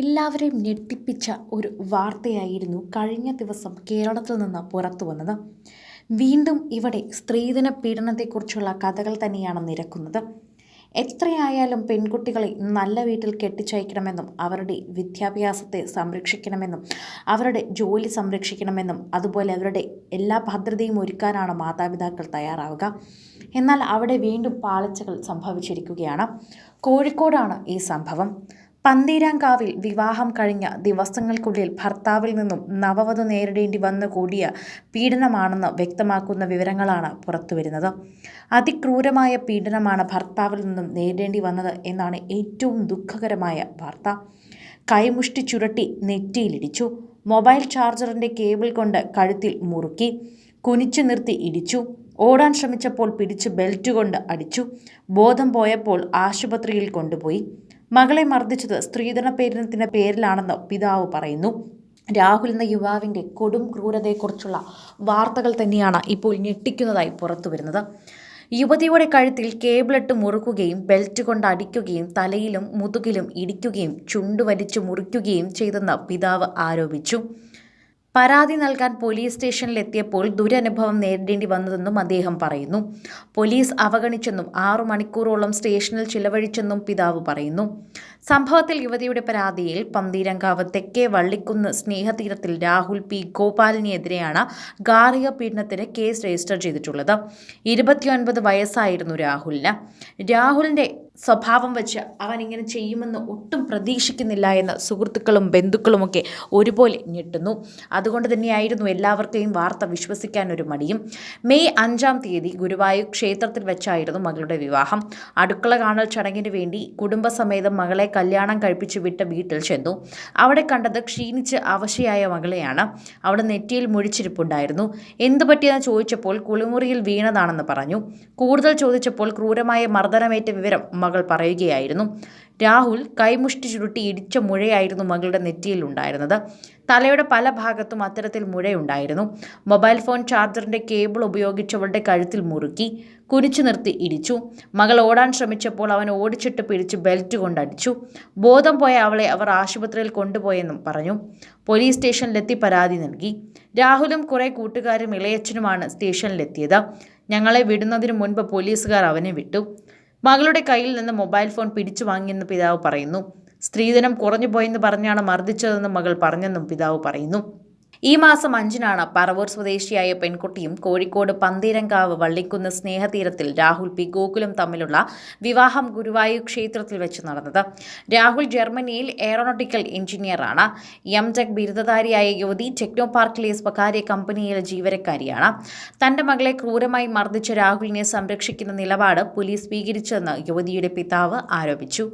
എല്ലാവരെയും ഞെട്ടിപ്പിച്ച ഒരു വാർത്തയായിരുന്നു കഴിഞ്ഞ ദിവസം കേരളത്തിൽ നിന്ന് പുറത്തു വന്നത്. വീണ്ടും ഇവിടെ സ്ത്രീധന പീഡനത്തെക്കുറിച്ചുള്ള കഥകൾ തന്നെയാണ് നിരക്കുന്നത്. എത്രയായാലും പെൺകുട്ടികളെ നല്ല വീട്ടിൽ കെട്ടിച്ചയക്കണമെന്നും അവരുടെ വിദ്യാഭ്യാസത്തെ സംരക്ഷിക്കണമെന്നും അവരുടെ ജോലി സംരക്ഷിക്കണമെന്നും അതുപോലെ അവരുടെ എല്ലാ ഭദ്രതയും ഒരുക്കാനാണ് മാതാപിതാക്കൾ തയ്യാറാവുക. എന്നാൽ അവിടെ വീണ്ടും പാളിച്ചകൾ സംഭവിച്ചിരിക്കുകയാണ്. കോഴിക്കോടാണ് ഈ സംഭവം. പന്തീരാങ്കാവിൽ വിവാഹം കഴിഞ്ഞ ദിവസങ്ങൾക്കുള്ളിൽ ഭർത്താവിൽ നിന്നും നവവധു നേരിടേണ്ടി വന്നു കൂടിയ പീഡനമാണെന്ന് വ്യക്തമാക്കുന്ന വിവരങ്ങളാണ് പുറത്തുവരുന്നത്. അതിക്രൂരമായ പീഡനമാണ് ഭർത്താവിൽ നിന്നും നേരിടേണ്ടി വന്നത് എന്നാണ് ഏറ്റവും ദുഃഖകരമായ വാർത്ത. കൈമുഷ്ടി ചുരട്ടി നെറ്റിയിലിടിച്ചു. മൊബൈൽ ചാർജറിന്റെ കേബിൾ കൊണ്ട് കഴുത്തിൽ മുറുക്കി കുനിച്ചു നിർത്തി ഇടിച്ചു. ഓടാൻ ശ്രമിച്ചപ്പോൾ പിടിച്ച് ബെൽറ്റ് കൊണ്ട് അടിച്ചു. ബോധം പോയപ്പോൾ ആശുപത്രിയിൽ കൊണ്ടുപോയി. മകളെ മർദ്ദിച്ചത് സ്ത്രീധന പീഡനത്തിന്റെ പേരിലാണെന്ന് പിതാവ് പറയുന്നു. രാഹുൽ എന്ന യുവാവിന്റെ കൊടും ക്രൂരതയെക്കുറിച്ചുള്ള വാർത്തകൾ തന്നെയാണ് ഇപ്പോൾ ഞെട്ടിക്കുന്നതായി പുറത്തു വരുന്നത്. യുവതിയുടെ കഴുത്തിൽ കേബിളിട്ട് മുറുക്കുകയും ബെൽറ്റ് കൊണ്ട് അടിക്കുകയും തലയിലും മുതുകിലും ഇടിക്കുകയും ചുണ്ടുവലിച്ചു മുറിക്കുകയും ചെയ്തെന്ന് പിതാവ് ആരോപിച്ചു. പരാതി നൽകാൻ പോലീസ് സ്റ്റേഷനിലെത്തിയപ്പോൾ ദുരനുഭവം നേരിടേണ്ടി വന്നതെന്നും അദ്ദേഹം പറയുന്നു. പോലീസ് അവഗണിച്ചെന്നും ആറു മണിക്കൂറോളം സ്റ്റേഷനിൽ ചിലവഴിച്ചെന്നും പിതാവ് പറയുന്നു. സംഭവത്തിൽ യുവതിയുടെ പരാതിയിൽ പന്തീരങ്കാവ് തെക്കേ വള്ളിക്കുന്ന് സ്നേഹതീരത്തിൽ രാഹുൽ പി. ഗോപാലിനെതിരെയാണ് ഗാർഹിക പീഡനത്തിന് കേസ് രജിസ്റ്റർ ചെയ്തിട്ടുള്ളത്. ഇരുപത്തിയൊൻപത് വയസ്സായിരുന്നു രാഹുലിന്. രാഹുലിന്റെ സ്വഭാവം വെച്ച് അവൻ ഇങ്ങനെ ചെയ്യുമെന്ന് ഒട്ടും പ്രതീക്ഷിക്കുന്നില്ല എന്ന് സുഹൃത്തുക്കളും ബന്ധുക്കളുമൊക്കെ ഒരുപോലെ ഞെട്ടുന്നു. അതുകൊണ്ട് തന്നെയായിരുന്നു എല്ലാവർക്കെയും വാർത്ത വിശ്വസിക്കാൻ ഒരു മടിയും. മെയ് അഞ്ചാം തീയതി ഗുരുവായൂർ ക്ഷേത്രത്തിൽ വെച്ചായിരുന്നു മകളുടെ വിവാഹം. അടുക്കള കാണൽ ചടങ്ങിന് വേണ്ടി കുടുംബസമേതം മകളെ കല്യാണം കഴിപ്പിച്ചു വിട്ട വീട്ടിൽ ചെന്നു. അവിടെ കണ്ടത് ക്ഷീണിച്ച് അവശയായ മകളെയാണ്. അവിടെ നെറ്റിയിൽ മുഴിച്ചിരിപ്പുണ്ടായിരുന്നു. എന്തു പറ്റിയെന്ന് ചോദിച്ചപ്പോൾ കുളിമുറിയിൽ വീണതാണെന്ന് പറഞ്ഞു. കൂടുതൽ ചോദിച്ചപ്പോൾ ക്രൂരമായ മർദ്ദനമേറ്റ വിവരം മകൾ പറയുകയായിരുന്നു. രാഹുൽ കൈമുഷ്ടി ചുരുട്ടി ഇടിച്ച മുഴയായിരുന്നു മകളുടെ നെറ്റിയിൽ ഉണ്ടായിരുന്നത് തലയുടെ പല ഭാഗത്തും അത്തരത്തിൽ മുഴയുണ്ടായിരുന്നു. മൊബൈൽ ഫോൺ ചാർജറിന്റെ കേബിൾ ഉപയോഗിച്ചവളുടെ കഴുത്തിൽ മുറുക്കി കുരിച്ചു നിർത്തി ഇടിച്ചു. മകൾ ഓടാൻ ശ്രമിച്ചപ്പോൾ അവൻ ഓടിച്ചിട്ട് പിടിച്ച് ബെൽറ്റ് കൊണ്ടടിച്ചു. ബോധം പോയ അവളെ അവർ ആശുപത്രിയിൽ കൊണ്ടുപോയെന്നും പറഞ്ഞു. പോലീസ് സ്റ്റേഷനിലെത്തി പരാതി നൽകി. രാഹുലും കുറേ കൂട്ടുകാരും ഇളയച്ചനുമാണ് സ്റ്റേഷനിലെത്തിയത്. ഞങ്ങളെ വിടുന്നതിന് മുൻപ് പോലീസുകാർ അവനെ വിട്ടു. മകളുടെ കയ്യിൽ നിന്ന് മൊബൈൽ ഫോൺ പിടിച്ചു വാങ്ങിയെന്ന് പിതാവ് പറയുന്നു. സ്ത്രീധനം കുറഞ്ഞു പോയെന്ന് പറഞ്ഞാണ് മർദ്ദിച്ചതെന്ന് മകൾ പറഞ്ഞെന്നും പിതാവ് പറയുന്നു. ഈ മാസം അഞ്ചിനാണ് പറവൂർ സ്വദേശിയായ പെൺകുട്ടിയും കോഴിക്കോട് പന്തീരങ്കാവ് വള്ളിക്കുന്ന് സ്നേഹതീരത്തിൽ രാഹുൽ പി ഗോകുലും തമ്മിലുള്ള വിവാഹം ഗുരുവായൂർ ക്ഷേത്രത്തിൽ വെച്ച് നടന്നത്. രാഹുൽ ജർമ്മനിയിൽ എയറോനോട്ടിക്കൽ എഞ്ചിനീയറാണ് എം ടെക് ബിരുദധാരിയായ യുവതി ടെക്നോ പാർക്കിലെ സ്വകാര്യ കമ്പനിയിലെ ജീവനക്കാരിയാണ്. തന്റെ മകളെ ക്രൂരമായി മർദ്ദിച്ച രാഹുലിനെ സംരക്ഷിക്കുന്ന നിലപാട് പോലീസ് സ്വീകരിച്ചെന്ന് യുവതിയുടെ പിതാവ് ആരോപിച്ചു.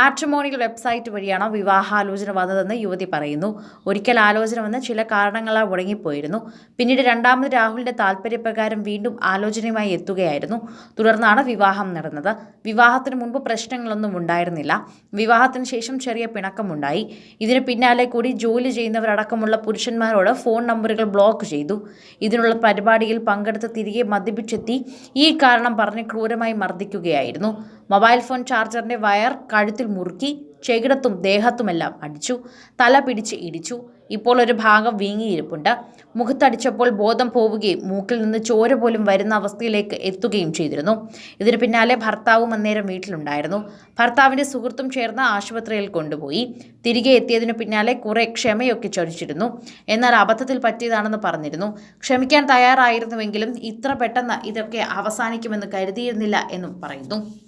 മാട്രിമോണിയൽ വെബ്സൈറ്റ് വഴിയാണ് വിവാഹാലോചന വന്നതെന്ന് യുവതി പറയുന്നു. ഒരിക്കൽ ആലോചന വന്ന് ചില കാരണങ്ങളാൽ മുടങ്ങിപ്പോയിരുന്നു. പിന്നീട് രണ്ടാമത് രാഹുലിന്റെ താല്പര്യപ്രകാരം വീണ്ടും ആലോചനയുമായി എത്തുകയായിരുന്നു. തുടർന്നാണ് വിവാഹം നടന്നത്. വിവാഹത്തിന് മുൻപ് പ്രശ്നങ്ങളൊന്നും ഉണ്ടായിരുന്നില്ല. വിവാഹത്തിന് ശേഷം ചെറിയ പിണക്കമുണ്ടായി. ഇതിന് പിന്നാലെ കൂടി ജോലി ചെയ്യുന്നവരടക്കമുള്ള പുരുഷന്മാരോട് ഫോൺ നമ്പറുകൾ ബ്ലോക്ക് ചെയ്തു. ഇതിനുള്ള പരിപാടിയിൽ പങ്കെടുത്ത് തിരികെ മദ്യപിച്ചെത്തി. ഈ കാരണം പറഞ്ഞ് ക്രൂരമായി മർദ്ദിക്കുകയായിരുന്നു. മൊബൈൽ ഫോൺ ചാർജറിന്റെ വയർ കഴുത്തിൽ മുറുക്കി ചെകിടത്തും ദേഹത്തുമെല്ലാം അടിച്ചു തല പിടിച്ച് ഇടിച്ചു. ഇപ്പോൾ ഒരു ഭാഗം വീങ്ങിയിരിപ്പുണ്ട്. മുഖത്തടിച്ചപ്പോൾ ബോധം പോവുകയും മൂക്കിൽ നിന്ന് ചോര പോലും വരുന്ന അവസ്ഥയിലേക്ക് എത്തുകയും ചെയ്തിരുന്നു. ഇതിന് പിന്നാലെ ഭർത്താവും അന്നേരം വീട്ടിലുണ്ടായിരുന്നു. ഭർത്താവിന്റെ സുഹൃത്തും ചേർന്ന് ആശുപത്രിയിൽ കൊണ്ടുപോയി. തിരികെ എത്തിയതിനു പിന്നാലെ കുറെ ക്ഷമയൊക്കെ ചൊരിച്ചിരുന്നു. എന്നാൽ അബദ്ധത്തിൽ പറ്റിയതാണെന്ന് പറഞ്ഞിരുന്നു. ക്ഷമിക്കാൻ തയ്യാറായിരുന്നുവെങ്കിലും ഇത്ര പെട്ടെന്ന് ഇതൊക്കെ അവസാനിക്കുമെന്ന് കരുതിയിരുന്നില്ല എന്നും പറയുന്നു.